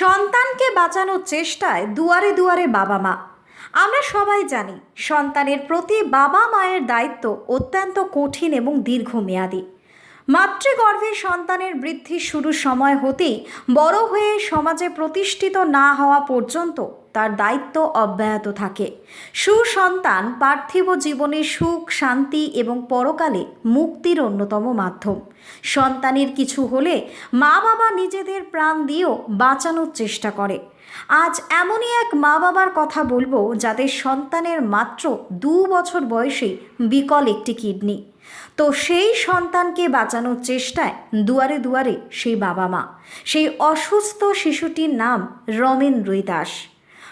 সন্তানকে বাঁচানোর চেষ্টায় দুয়ারে দুয়ারে বাবা মা। আমরা সবাই জানি, সন্তানের প্রতি বাবা মায়ের দায়িত্ব অত্যন্ত কঠিন এবং দীর্ঘমেয়াদী। মাতৃগর্ভে সন্তানের বৃদ্ধি শুরু সময় হতেই বড় হয়ে সমাজে প্রতিষ্ঠিত না হওয়া পর্যন্ত তার দায়িত্ব অব্যাহত থাকে। সুসন্তান পার্থিব জীবনে সুখ, শান্তি এবং পরকালে মুক্তির অন্যতম মাধ্যম। সন্তানের কিছু হলে মা বাবা নিজেদের প্রাণ দিয়েও বাঁচানোর চেষ্টা করে। আজ এমনই এক মা বাবার কথা বলব যাদের সন্তানের মাত্র দু বছর বয়সেই বিকল একটি কিডনি। তো সেই সন্তানকে বাঁচানোর চেষ্টায় দুয়ারে দুয়ারে সেই বাবা মা। সেই অসুস্থ শিশুটির নাম রমেন রুই দাস।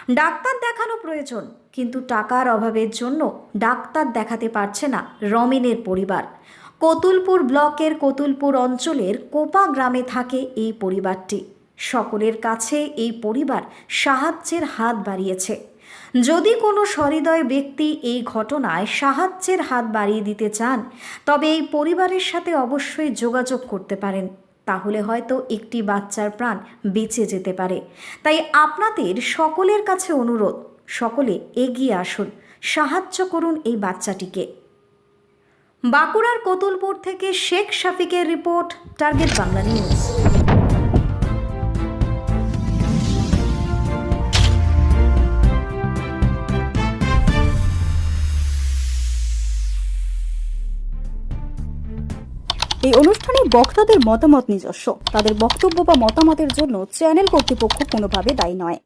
ডাক্তার দেখানো প্রয়োজন, কিন্তু টাকার অভাবের জন্য ডাক্তার দেখাতে পারছে না রমেনের পরিবার। কতুলপুর ব্লকের কতুলপুর অঞ্চলের কোপা গ্রামে থাকে এই পরিবারটি। সকলের কাছে এই পরিবার সাহায্যের হাত বাড়িয়েছে। যদি কোনো সহৃদয় ব্যক্তি এই ঘটনায় সাহায্যের হাত বাড়িয়ে দিতে চান, তবে এই পরিবারের সাথে অবশ্যই যোগাযোগ করতে পারেন। তাহলে হয়তো একটি বাচ্চার প্রাণ বেঁচে যেতে পারে। তাই আপনাদের সকলের কাছে অনুরোধ, সকলে এগিয়ে আসুন, সাহায্য করুন এই বাচ্চাটিকে। বাঁকুড়ার কোতুলপুর থেকে শেখ শাফিকের রিপোর্ট, টার্গেট বাংলা নিউজ। এই অনুষ্ঠানে বক্তাদের মতামত নিজস্ব। তাদের বক্তব্য বা মতামতের জন্য চ্যানেল কর্তৃপক্ষ কোনোভাবে দায়ী নয়।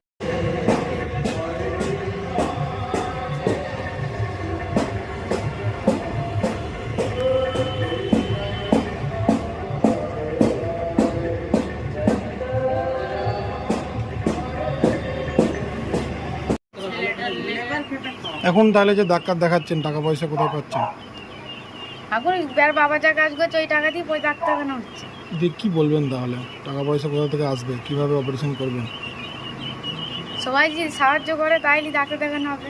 এখন তাহলে যে ডাক্তার দেখাচ্ছেন, টাকা পয়সা কোথায় পাচ্ছেন? এখন যার বাবা যা কাজ করছে ওই টাকা দিয়ে পয়সা ডাক্তার কেন হচ্ছে। দিয়ে কি বলবেন তাহলে? টাকা পয়সা কোথা থেকে আসবে? কীভাবে অপারেশন করবেন? সবাই যদি সাহায্য করে তাইলে ডাক্তার দেখানো হবে।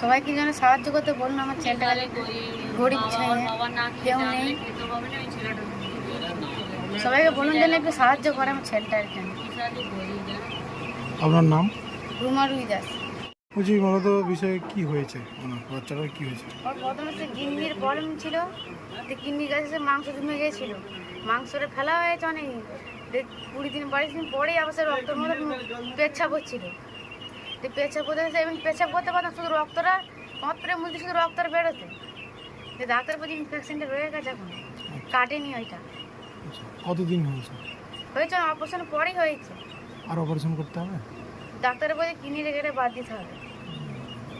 সবাই কি যেন সাহায্য করতে বলুন আমার ছেলেটা গরিব ছেলে কেউ নেই। সবাইকে বলুন যেন একটু সাহায্য করে আমার ছেলেটার জন্য। আপনার নাম? রুমা রুই দাস। বলছি মূলত বিষয়ে কি হয়েছে? বাচ্চাটার কি হয়েছে? প্রথমে সে কিডনির প্রবলেম ছিল তো কিডনির কাছে সে মাংস জমে গিয়েছিল। মাংসটা ফেলা হয়েছে অনেক কুড়ি দিন বাইশ দিন পরেই আবার সে রক্তের মতো পেচ্ছাপ হচ্ছিল। তো পেচ্ছাপ করতে গেছে এবং পেচ্ছাপ করতে পারতাম শুধু রক্তটা মাত্র মধ্যে শুধু রক্তটা বেরোতে। তো ডাক্তার বলছে ইনফেকশনটা রয়ে গেছে এখন। কাটেনি ওইটা। আচ্ছা, কতদিন হয়েছে? হয়েছে অপারেশন পরেই হয়েছে। আর অপারেশন করতে হবে? ডাক্তার বলছে কিডনি রেখে বাদ দিতে হবে।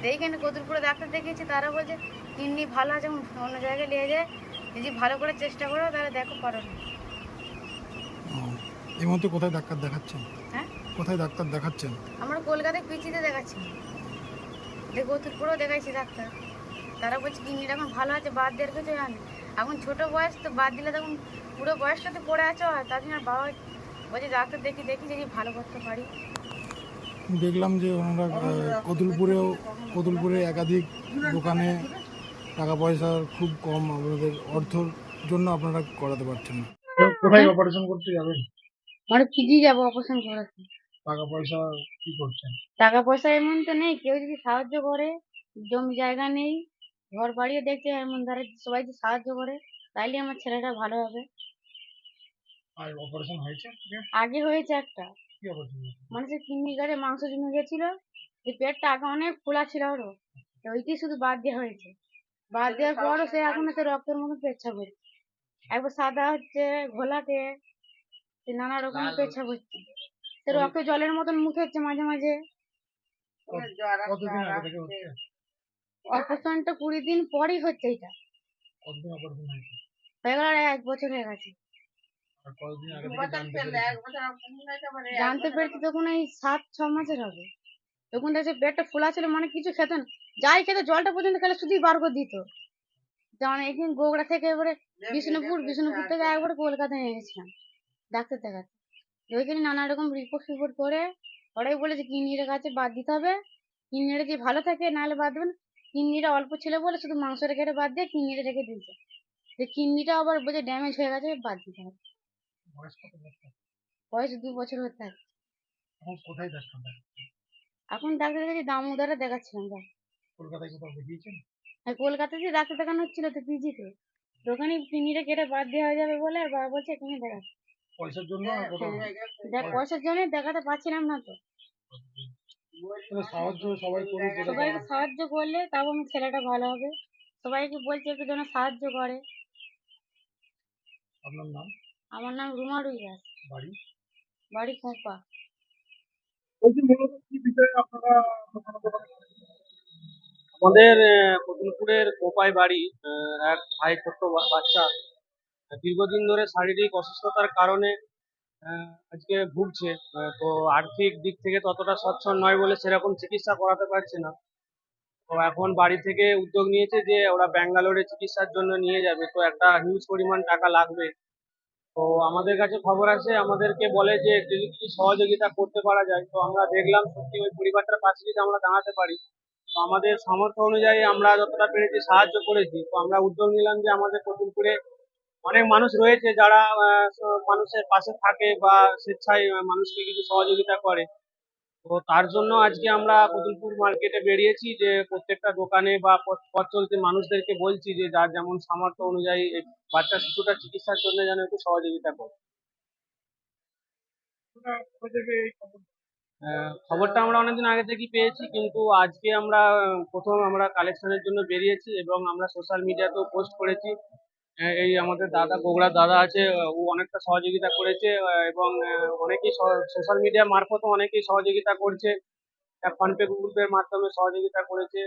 তো এইখানে কদুরপুরে ডাক্তার দেখিয়েছি তারা বলছে কিডনি ভালো আছে অন্য জায়গায় নিয়ে যায়। যদি ভালো করে চেষ্টা করো তাহলে দেখো পারো এই মুহূর্তে কোথায় ডাক্তার দেখাচ্ছেন? হ্যাঁ? কোথায় ডাক্তার দেখাচ্ছেন? আমরা কলকাতায় পিচিতে দেখাচ্ছি। যে কতুরপুরেও দেখাইছি ডাক্তার। তারা বলছে কিডনিটা এখন ভালো আছে বাদ দেওয়ার কিছু জানে। এখন ছোট বয়স তো বাদ দিলে তখন পুরো বয়সটাতে পড়ে আছে তার জন্য আর বাবা বলছে ডাক্তার দেখি দেখি যদি ভালো করতে পারি। দেখলাম যে ওনারা আহ, কতুলপুরেও কতুলপুরে একাধিক দোকানে টাকা পয়সা খুব কম আপনাদের অর্থর জন্য আপনারা করাতে পারছেন না। কোথায় অপারেশন করতে যাবেন? মানে পিজি যাব অপারেশন করাতে। টাকা পয়সা কি করছেন? টাকা পয়সা এমন তো নেই কেউ যদি সাহায্য করে জমি জায়গা নেই ঘর বাড়িও দেখছে এমন ধারে সবাই যদি সাহায্য করে তাইলে আমার ছেলেটা ভালো হবে। আর অপারেশন হয়েছে? আগে হয়েছে একটা। কি অপারেশন মানুষের কিডনি গাড়ে মাংস জমে গেছিল যে পেটটা আগে অনেক খোলা ছিল ওরও তো ওইটাই শুধু বাদ দেওয়া হয়েছে। বাদ দেওয়ার পরও সে এখন সে রক্তের মতো পেচ্ছাপ হচ্ছে। একবার সাদা হচ্ছে ঘোলাটে নানা রকম পেচ্ছাপ হচ্ছে। সে রক্ত জলের মতন মুখে হচ্ছে মাঝে মাঝে। কতদিন আগে থেকে হচ্ছে? অপারেশনটা কুড়ি দিন পরই হচ্ছে এটা হয়ে গেল এক বছর হয়ে গেছে আর কতদিন আগে থেকে জানতে পেরেছি? তখন এই সাত ছ মাসের হবে। তখন দেখছে পেটটা ফোলা ছিল মানে কিছু খেত না। যাই খেতে জলটা পর্যন্ত খেলে শুধুই বার করে দিত। যেমন এখানে গোগড়া থেকে এবারে বিষ্ণুপুর বিষ্ণুপুর থেকে একবারে কলকাতা নিয়ে গেছিলাম ডাক্তার দেখাতে। ওইখানে নানা রকম রিপোর্ট ফিপোর্ট করে ওরাই বলেছে কিডনির কাছে বাদ দিতে হবে। কিডনিটা যদি ভালো থাকে নাহলে বাদ দেবেন। কিডনিটা অল্প ছিল বলে শুধু মাংসটা কেটে বাদ দিয়ে কিডনিটা রেখে দিয়েছে। যে কিডনিটা আবার বলছে ড্যামেজ হয়ে গেছে বাদ দিতে হবে। বয়স কত বছর? বয়স দু বছর হতে এখন কোথায় এখন ডাক্তার কাছে দামোদরে দেখাচ্ছিলাম ভাই কলকাতায় কোথাও দেখিয়েছেন? আর কলকাতাতে ডাক্তার দেখানো হচ্ছিল তো পিজিতে কিনিটা কেটে বাদ দেওয়া যাবে বলে আর বাবা বলছে এখানে দেখাচ্ছে। পয়সার জন্য দেখ পয়সার জন্য দেখাতে পারছিলাম না তো। সাহায্য সবাই করে সবাইকে সাহায্য করলে তাও আমার ছেলেটা ভালো হবে। সবাইকে বলছে একটু যেন সাহায্য করে। আপনার নাম? আমার নাম রুমা রুই দাস বাড়ি? বাড়ি খোঁপা। বলছি মূলত কি বিষয়ে আপনারা আমাদের আহ, কতুলপুরের কোপাই বাড়ি এক ভাই ছোট্ট বাচ্চা দীর্ঘদিন ধরে শারীরিক অসুস্থতার কারণে আজকে ভুগছে তো আর্থিক দিক থেকে ততটা সচ্ছল নয় বলে সেরকম চিকিৎসা করাতে পারছে না। তো এখন বাড়ি থেকে উদ্যোগ নিয়েছে যে ওরা ব্যাঙ্গালোরে চিকিৎসার জন্য নিয়ে যাবে। তো একটা হিউজ পরিমাণ টাকা লাগবে। তো আমাদের কাছে খবর আছে আমাদেরকে বলে যে যদি কিছু সহযোগিতা করতে পারা যায়। তো আমরা দেখলাম সত্যি ওই পরিবারটার পাশে যদি আমরা দাঁড়াতে পারি, তো আমাদের সামর্থ্য অনুযায়ী আমরা যতটা পেরেছি সাহায্য করেছি। তো আমরা উদ্যোগ নিলাম যে আমাদের কতুলপুরে অনেক মানুষ রয়েছে যারা মানুষের পাশে থাকে বা স্বেচ্ছায় মানুষকে কিছু সহযোগিতা করে। তো তার জন্য আজকে আমরা কতুলপুর মার্কেটে বেরিয়েছি যে প্রত্যেকটা দোকানে বা পথ চলতি মানুষদেরকে বলছি যে যার যেমন সামর্থ্য অনুযায়ী বাচ্চা শিশুটার চিকিৎসার জন্য যেন একটু সহযোগিতা করে। খবরটা আমরা অনেকদিন আগে থেকেই পেয়েছি কিন্তু আজকে আমরা, প্রথম আমরা কালেকশনের জন্য বেরিয়েছি এবং আমরা সোশ্যাল মিডিয়াতেও পোস্ট করেছি। এই আমাদের দাদা গোগড়া দাদা আছে ও অনেকটা সহযোগিতা করেছে এবং অনেকেই সোশ্যাল মিডিয়া মারফত অনেকেই সহযোগিতা করছে। ফোনপে গুগল পের মাধ্যমে সহযোগিতা করেছে।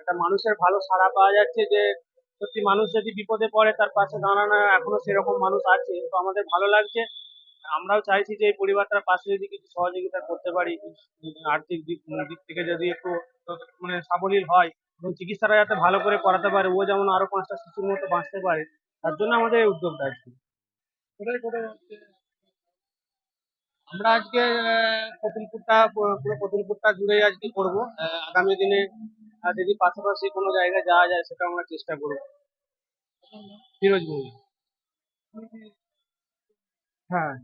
এটা মানুষের ভালো সাড়া পাওয়া যাচ্ছে যে, সত্যি মানুষ যদি বিপদে পড়ে, তার পাশে দাঁড়ানো, এখনও সেরকম মানুষ আছে। তো আমাদের ভালো লাগছে। আমরাও চাইছি যে, এই পরিবারটার পাশে যদি কিছু সহযোগিতা করতে পারি। আর্থিক দিক দিক থেকে যদি একটু মানে সাবলীল হয়, এবং চিকিৎসাটা যাতে ভালো করে করাতে পারে, ও যেমন আরও পাঁচটা শিশুর মতো বাঁচতে পারে তার জন্য আমাদের এই উদ্যোগটা আজকে কোথায় কোথায় আমরা আজকে কতুলপুরটা পুরো পুরো কতুলপুরটা জুড়ে আজকে করব। আগামী দিনে যদি পাশাপাশি কোনো জায়গায় যাওয়া যায় সেটা আমরা চেষ্টা করব। ফিরোজ হ্যাঁ।